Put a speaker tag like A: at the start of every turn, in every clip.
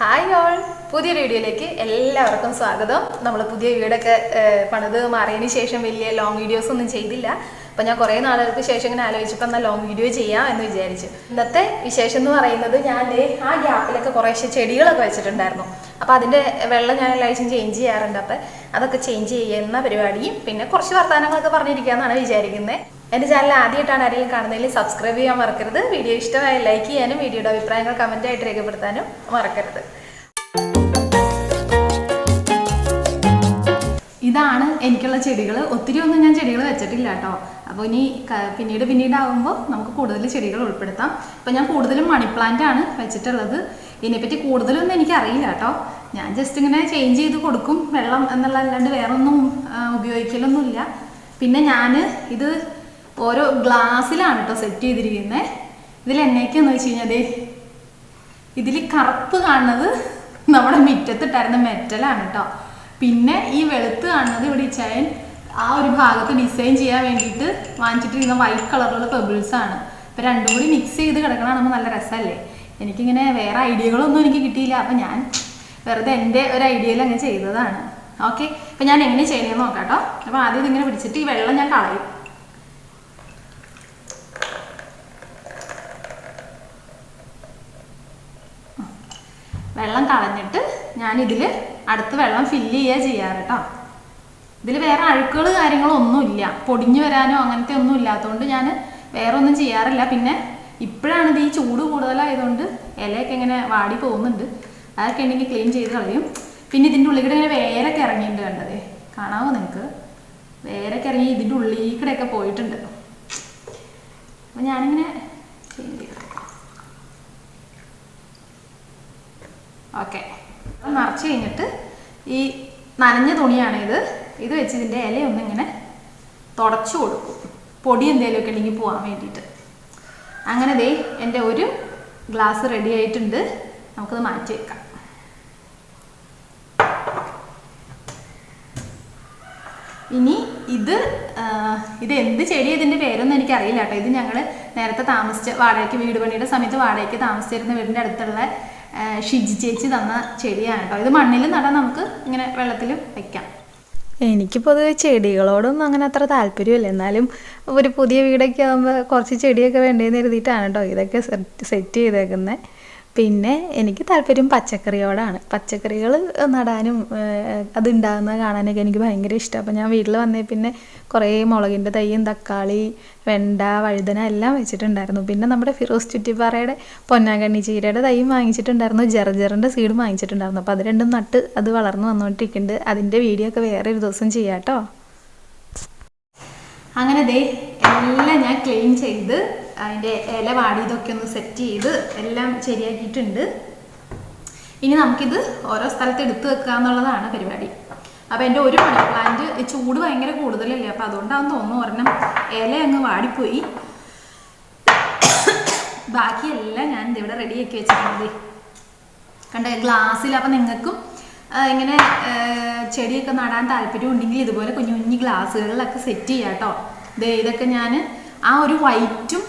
A: Hi all പുതിയ വീഡിയോയിലേക്ക് എല്ലാവർക്കും സ്വാഗതം. നമ്മൾ പുതിയ വീടൊക്കെ പണിത് മാറിയതിന് ശേഷം വലിയ ലോങ് വീഡിയോസ് ഒന്നും ചെയ്തില്ല. അപ്പം ഞാൻ കുറേ നാളുകൾക്ക് ശേഷം ഇങ്ങനെ ആലോചിച്ചപ്പോൾ എന്നാൽ ലോങ് വീഡിയോ ചെയ്യാം എന്ന് വിചാരിച്ചു. ഇന്നത്തെ വിശേഷം എന്ന് പറയുന്നത് ഞാൻ ആ ഗ്യാപ്പിലൊക്കെ കുറേശ്ശെ ചെടികളൊക്കെ വെച്ചിട്ടുണ്ടായിരുന്നു. അപ്പോൾ അതിന്റെ വെള്ളം ഞാൻ എല്ലാ ആഴ്ചയും ചേഞ്ച് ചെയ്യാറുണ്ട്. അപ്പം അതൊക്കെ ചേഞ്ച് ചെയ്യുന്ന പരിപാടിയും പിന്നെ കുറച്ച് വർത്തമാനങ്ങളൊക്കെ പറഞ്ഞിരിക്കാമെന്നാണ് വിചാരിക്കുന്നത് എന്റെ ചാനൽ ആദ്യമായിട്ടാണ് ആരെങ്കിലും കാണുന്നതിൽ സബ്സ്ക്രൈബ് ചെയ്യാൻ മറക്കരുത്. വീഡിയോ ഇഷ്ടമായ ലൈക്ക് ചെയ്യാനും വീഡിയോയുടെ അഭിപ്രായങ്ങൾ കമന്റായിട്ട് രേഖപ്പെടുത്താനും മറക്കരുത്. ഇതാണ് എനിക്കുള്ള ചെടികൾ. ഒത്തിരി ഒന്നും ഞാൻ ചെടികൾ വെച്ചിട്ടില്ല കേട്ടോ. അപ്പോൾ ഇനി പിന്നീട് പിന്നീട് ആകുമ്പോൾ നമുക്ക് കൂടുതൽ ചെടികൾ ഉൾപ്പെടുത്താം. അപ്പോൾ ഞാൻ കൂടുതലും മണി പ്ലാന്റ് ആണ് വെച്ചിട്ടുള്ളത്. ഇതിനെപ്പറ്റി കൂടുതലൊന്നും എനിക്കറിയില്ല കേട്ടോ. ഞാൻ ജസ്റ്റ് ഇങ്ങനെ ചേഞ്ച് ചെയ്ത് കൊടുക്കും. വെള്ളം എന്നുള്ള അല്ലാണ്ട് വേറെ ഒന്നും ഉപയോഗിക്കലൊന്നുമില്ല. പിന്നെ ഞാൻ ഇത് ഓരോ ഗ്ലാസ്സിലാണ് കേട്ടോ സെറ്റ് ചെയ്തിരിക്കുന്നത് ഇതിൽ എന്നേക്കെന്ന് വെച്ച് കഴിഞ്ഞാൽ ഇതിൽ കറുപ്പ് കാണുന്നത് നമ്മുടെ മുറ്റത്തിട്ടായിരുന്ന മെറ്റലാണ് കേട്ടോ. പിന്നെ ഈ വെളുത്ത് കാണുന്നത് ഇവിടെ ഈ ചായൻ ആ ഒരു ഭാഗത്ത് ഡിസൈൻ ചെയ്യാൻ വേണ്ടിയിട്ട് വാങ്ങിച്ചിട്ടിരുന്ന വൈറ്റ് കളറിലുള്ള പെബിൾസ് ആണ്. ഇപ്പം രണ്ടും കൂടി മിക്സ് ചെയ്ത് കിടക്കണ കാണുമ്പോൾ നല്ല രസമല്ലേ എനിക്കിങ്ങനെ വേറെ ഐഡിയകളൊന്നും എനിക്ക് കിട്ടിയില്ല. അപ്പം ഞാൻ വെറുതെ എന്റെ ഒരു ഐഡിയയിൽ അങ്ങനെ ചെയ്തതാണ്. ഓക്കെ അപ്പം ഞാൻ എങ്ങനെ ചെയ്യണമെന്ന് നോക്കാം കേട്ടോ അപ്പോൾ ആദ്യം ഇതിങ്ങനെ പിടിച്ചിട്ട് ഈ വെള്ളം ഞാൻ കളയും. വെള്ളം കളഞ്ഞിട്ട് ഞാനിതിൽ അടുത്ത് വെള്ളം ഫില്ല് ചെയ്യുക ചെയ്യാറ് കേട്ടോ ഇതിൽ വേറെ അഴുക്കുകൾ കാര്യങ്ങളൊന്നുമില്ല. പൊടിഞ്ഞു വരാനോ അങ്ങനത്തെ ഒന്നും ഇല്ലാത്തതുകൊണ്ട് ഞാൻ വേറെ ഒന്നും ചെയ്യാറില്ല. പിന്നെ ഇപ്പോഴാണ് ഇത് ഈ ചൂട് കൂടുതലായതുകൊണ്ട് ഇലയൊക്കെ ഇങ്ങനെ വാടി പോകുന്നുണ്ട്. അതൊക്കെ ഉണ്ടെങ്കിൽ ക്ലീൻ ചെയ്ത് കളയും. പിന്നെ ഇതിന്റെ ഉള്ളിൽ ഇങ്ങനെ വേരൊക്കെ ഇറങ്ങിയിട്ടുണ്ട് കണ്ടതേ. കാണാമോ നിങ്ങൾക്ക് വേരൊക്കെ ഇറങ്ങി ഇതിന്റെ ഉള്ളിൽ കൂടെയൊക്കെ പോയിട്ടുണ്ട്. അപ്പം ഞാനിങ്ങനെ ചെയ്ത് ഓക്കെ നിറച്ച് കഴിഞ്ഞിട്ട് ഈ നനഞ്ഞ തുണിയാണ് ഇത്. ഇത് വെച്ച് ഇതിന്റെ ഇലയൊന്നും ഇങ്ങനെ തുടച്ചു കൊടുക്കും. പൊടി എന്തെങ്കിലുമൊക്കെ ഉണ്ടെങ്കിൽ പോകാൻ വേണ്ടിയിട്ട്. അങ്ങനെ ദേ എന്റെ ഒരു ഗ്ലാസ് റെഡി ആയിട്ടുണ്ട്. നമുക്കത് മാറ്റി വെക്കാം. ഇനി ഇത് ഇത് എന്ത് ചെടി ഇതിന്റെ പേരൊന്നും എനിക്കറിയില്ല കേട്ടോ. ഇത് ഞങ്ങൾ നേരത്തെ താമസിച്ച വാടകയ്ക്ക് വീട് പണിയുടെ സമയത്ത് വാടകയ്ക്ക് താമസിച്ചിരുന്ന വീടിന്റെ അടുത്തുള്ള ഷിജി ചേച്ചി തന്ന ചെടിയാണ് കേട്ടോ. ഇത് മണ്ണിൽ നടാൻ നമുക്ക് ഇങ്ങനെ വെള്ളത്തിൽ വയ്ക്കാം
B: എനിക്ക് പൊതുവെ ചെടികളോടൊന്നും അങ്ങനെ അത്ര താല്പര്യമില്ല. എന്നാലും ഒരു പുതിയ വീടൊക്കെ ആകുമ്പോൾ കുറച്ച് ചെടിയൊക്കെ വേണ്ടേന്ന് കരുതിയിട്ടാണ് കേട്ടോ ഇതൊക്കെ സെറ്റ് ചെയ്തേക്കുന്നത് പിന്നെ എനിക്ക് താല്പര്യം പച്ചക്കറിയോടാണ്. പച്ചക്കറികൾ നടാനും അത് ഉണ്ടാകുന്നത് കാണാനൊക്കെ എനിക്ക് ഭയങ്കര ഇഷ്ടമാണ് അപ്പോൾ ഞാൻ വീട്ടിൽ വന്നേ പിന്നെ കുറേ മുളകിന്റെ തൈയും തക്കാളി വെണ്ട വഴുതന എല്ലാം വെച്ചിട്ടുണ്ടായിരുന്നു. പിന്നെ നമ്മുടെ ഫിറോസ് ചുറ്റിപ്പാറയുടെ പൊന്നാങ്കണ്ണി ചീരയുടെ തൈയും വാങ്ങിച്ചിട്ടുണ്ടായിരുന്നു. ജർജറിന്റെ സീഡും വാങ്ങിച്ചിട്ടുണ്ടായിരുന്നു. അപ്പോൾ അത് രണ്ടും നട്ട് അത് വളർന്നു വന്നുകൊണ്ടിരിക്കുന്നുണ്ട് അതിന്റെ വീഡിയോ ഒക്കെ വേറെ ഒരു ദിവസം ചെയ്യാം കേട്ടോ.
A: അങ്ങനെ ദേ എല്ലാം ഞാൻ ക്ലീൻ ചെയ്ത് അതിന്റെ ഇല വാടി ഇതൊക്കെ ഒന്ന് സെറ്റ് ചെയ്ത് എല്ലാം ശരിയാക്കിയിട്ടുണ്ട്. ഇനി നമുക്കിത് ഓരോ സ്ഥലത്ത് എടുത്തു വെക്കുക എന്നുള്ളതാണ് പരിപാടി. അപ്പോൾ എന്റെ ഒരു മണി പ്ലാന്റ് ചൂട് ഭയങ്കര കൂടുതലല്ലേ? അപ്പോൾ അതുകൊണ്ടാണെന്ന് തോന്നുന്നു ഒരെണ്ണം ഇല അങ്ങ് വാടിപ്പോയി. ബാക്കിയെല്ലാം ഞാൻ ഇവിടെ റെഡിയാക്കി വെച്ചിട്ടുണ്ട്. കണ്ട ഗ്ലാസ്സിൽ അപ്പം നിങ്ങൾക്കും ഇങ്ങനെ ചെടിയൊക്കെ നടാൻ താല്പര്യം ഉണ്ടെങ്കിൽ ഇതുപോലെ കുഞ്ഞു കുഞ്ഞു ഗ്ലാസ്സുകളിലൊക്കെ സെറ്റ് ചെയ്യാം കേട്ടോ ഇതൊക്കെ ഞാൻ ആ ഒരു വൈറ്റും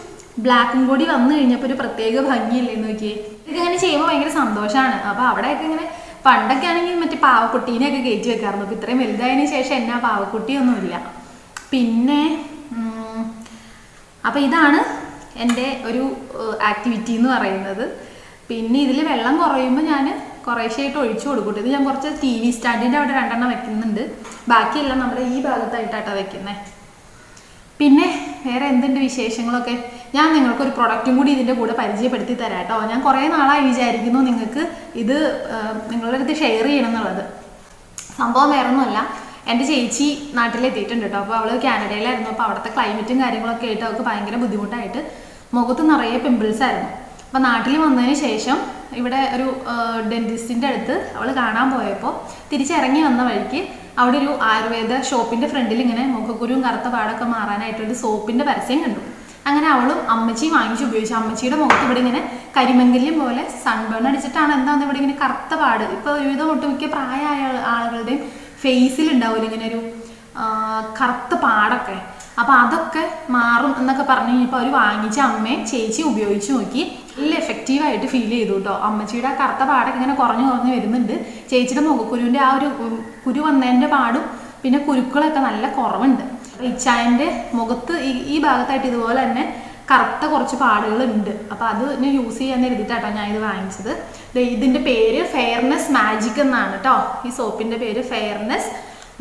A: ബ്ലാക്കും കൂടി വന്നു കഴിഞ്ഞപ്പോൾ ഒരു പ്രത്യേക ഭംഗിയില്ലേ നോക്കിയേ. ഇതൊക്കെ ഇങ്ങനെ ചെയ്യുമ്പോൾ ഭയങ്കര സന്തോഷമാണ് അപ്പോൾ അവിടെയൊക്കെ ഇങ്ങനെ പണ്ടൊക്കെ ആണെങ്കിൽ മറ്റേ പാവക്കുട്ടീനെയൊക്കെ കയറ്റി വെക്കാറുണ്ട്. അപ്പോൾ ഇത്രയും വലുതായതിനു ശേഷം എന്നാ പാവക്കുട്ടിയൊന്നുമില്ല പിന്നെ അപ്പോൾ ഇതാണ് എന്റെ ഒരു ആക്ടിവിറ്റി എന്ന് പറയുന്നത്. പിന്നെ ഇതിൽ വെള്ളം കുറയുമ്പോൾ ഞാൻ കുറേശ്ശായിട്ട് ഒഴിച്ചു കൊടുക്കും ഇത് ഞാൻ കുറച്ച് ടി വി സ്റ്റാൻഡിന്റെ അവിടെ രണ്ടെണ്ണം വെക്കുന്നുണ്ട്. ബാക്കിയെല്ലാം നമ്മുടെ ഈ ഭാഗത്തായിട്ടാട്ടോ വെക്കുന്നത് പിന്നെ വേറെ എന്തുണ്ട് വിശേഷങ്ങളൊക്കെ? ഞാൻ നിങ്ങൾക്കൊരു പ്രൊഡക്റ്റും കൂടി ഇതിന്റെ കൂടെ പരിചയപ്പെടുത്തി തരാം കേട്ടോ. ഞാൻ കുറേ നാളായി വിചാരിക്കുന്നു നിങ്ങൾക്ക് ഇത് നിങ്ങളുടെ അടുത്ത് ഷെയർ ചെയ്യണം എന്നുള്ളത് സംഭവം വേറെ ഒന്നുമല്ല എന്റെ ചേച്ചി നാട്ടിലെത്തിയിട്ടുണ്ട് കേട്ടോ. അപ്പോൾ അവൾ കാനഡയിലായിരുന്നു. അപ്പോൾ അവിടുത്തെ ക്ലൈമറ്റും കാര്യങ്ങളൊക്കെ ആയിട്ട് അവൾക്ക് ഭയങ്കര ബുദ്ധിമുട്ടായിട്ട് മുഖത്ത് നിറയെ പിമ്പിൾസ് ആയിരുന്നു. അപ്പോൾ നാട്ടിൽ വന്നതിന് ശേഷം ഇവിടെ ഒരു ഡെന്റിസ്റ്റിന്റെ അടുത്ത് അവൾ കാണാൻ പോയപ്പോൾ തിരിച്ചിറങ്ങി വന്ന വഴിക്ക് അവിടെ ഒരു ആയുർവേദ ഷോപ്പിന്റെ ഫ്രണ്ടിൽ ഇങ്ങനെ മുഖക്കുരുവും കറുത്ത പാടൊക്കെ മാറാനായിട്ടൊരു സോപ്പിന്റെ പരസ്യം കണ്ടു. അങ്ങനെ അവളും അമ്മച്ചിയും വാങ്ങിച്ചു ഉപയോഗിച്ചു. അമ്മച്ചിയുടെ മുഖത്ത് ഇവിടെ ഇങ്ങനെ കരിമങ്കല്യം പോലെ സൺബേൺ അടിച്ചിട്ടാണ് എന്താന്ന് ഇവിടെ ഇങ്ങനെ കറുത്ത പാട്. ഇപ്പോൾ വിവിധ ഒട്ടുമിക്ക പ്രായമായ ആൾ ആളുകളുടെയും ഫേസിൽ ഉണ്ടാവില്ല ഇങ്ങനെ ഒരു കറുത്ത പാടൊക്കെ. അപ്പോൾ അതൊക്കെ മാറും എന്നൊക്കെ പറഞ്ഞു. കഴിഞ്ഞപ്പോൾ അവർ വാങ്ങിച്ച അമ്മയും ചേച്ചി ഉപയോഗിച്ചു നോക്കി. നല്ല എഫക്റ്റീവായിട്ട് ഫീൽ ചെയ്തു കേട്ടോ അമ്മച്ചിയുടെ ആ കറുത്ത പാടൊക്കെ ഇങ്ങനെ കുറഞ്ഞു കുറഞ്ഞു വരുന്നുണ്ട്. ചേച്ചിയുടെ മുഖക്കുരുവിന്റെ ആ ഒരു കുരു വന്നതിന്റെ പാടും പിന്നെ കുരുക്കളൊക്കെ നല്ല കുറവുണ്ട്. ഇച്ചായന്റെ മുഖത്ത് ഈ ഈ ഭാഗത്തായിട്ട് ഇതുപോലെ തന്നെ കറുത്ത കുറച്ച് പാടുകളുണ്ട്. അപ്പോൾ അത് ഞാൻ യൂസ് ചെയ്യാൻ എഴുതിയിട്ടാട്ടോ ഞാൻ ഇത് വാങ്ങിച്ചത് ഇതിന്റെ പേര് ഫെയർനെസ് മാജിക് എന്നാണ് കേട്ടോ ഈ സോപ്പിന്റെ പേര് ഫെയർനെസ്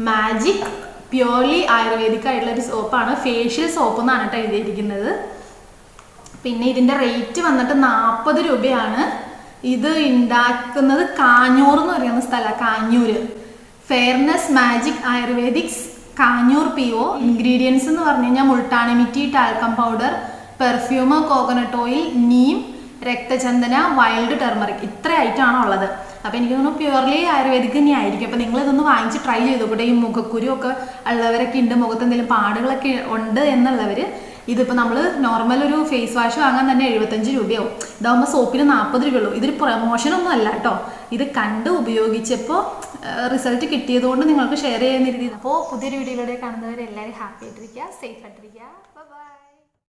A: മാജിക് പ്യുവർലി ആയുർവേദിക് ആയിട്ടുള്ള ഒരു സോപ്പാണ് ഫേഷ്യൽ സോപ്പ് എന്നാണ് കേട്ടോ എഴുതിയിരിക്കുന്നത്. പിന്നെ ഇതിന്റെ റേറ്റ് വന്നിട്ട് നാൽപ്പത് രൂപയാണ്. ഇത് ഉണ്ടാക്കുന്നത് കാഞ്ഞൂർ എന്ന് പറയുന്ന സ്ഥലമാണ് Kanjoor fairness magic ayurvedics Kanjoor P O ingredients എന്ന് പറഞ്ഞു കഴിഞ്ഞാൽ multani mitti talcum powder perfume coconut oil neem raktachandana wild turmeric ഇത്ര ഐറ്റമാണ് ഉള്ളത്. അപ്പോൾ എനിക്ക് തോന്നുന്നു പ്യുവർലി ആയുർവേദിക് തന്നെ ആയിരിക്കും അപ്പോൾ നിങ്ങൾ ഇതൊന്ന് വാങ്ങിച്ച് ട്രൈ ചെയ്തു കൂടെ ഈ മുഖക്കുരു ഒക്കെ ഉള്ളവരൊക്കെ ഉണ്ട് മുഖത്ത് എന്തെങ്കിലും പാടുകളൊക്കെ ഉണ്ട് എന്നുള്ളവർ ഇതിപ്പോൾ നമ്മൾ നോർമൽ ഒരു ഫേസ് വാഷ് വാങ്ങാൻ തന്നെ എഴുപത്തഞ്ച് രൂപയാവും. ഇതാകുമ്പോൾ സോപ്പിന് നാൽപ്പത് രൂപയുള്ളൂ ഇതൊരു പ്രൊമോഷനൊന്നും അല്ല കേട്ടോ ഇത് കണ്ട് ഉപയോഗിച്ചപ്പോൾ റിസൾട്ട് കിട്ടിയതുകൊണ്ട് നിങ്ങൾക്ക് ഷെയർ ചെയ്യാൻ രീതി അപ്പോൾ പുതിയൊരു വീഡിയോയിലൂടെ കാണുന്നവരെല്ലാവരും ഹാപ്പി ആയിട്ടിരിക്കുക സേഫ് ആയിട്ടിരിക്കുക.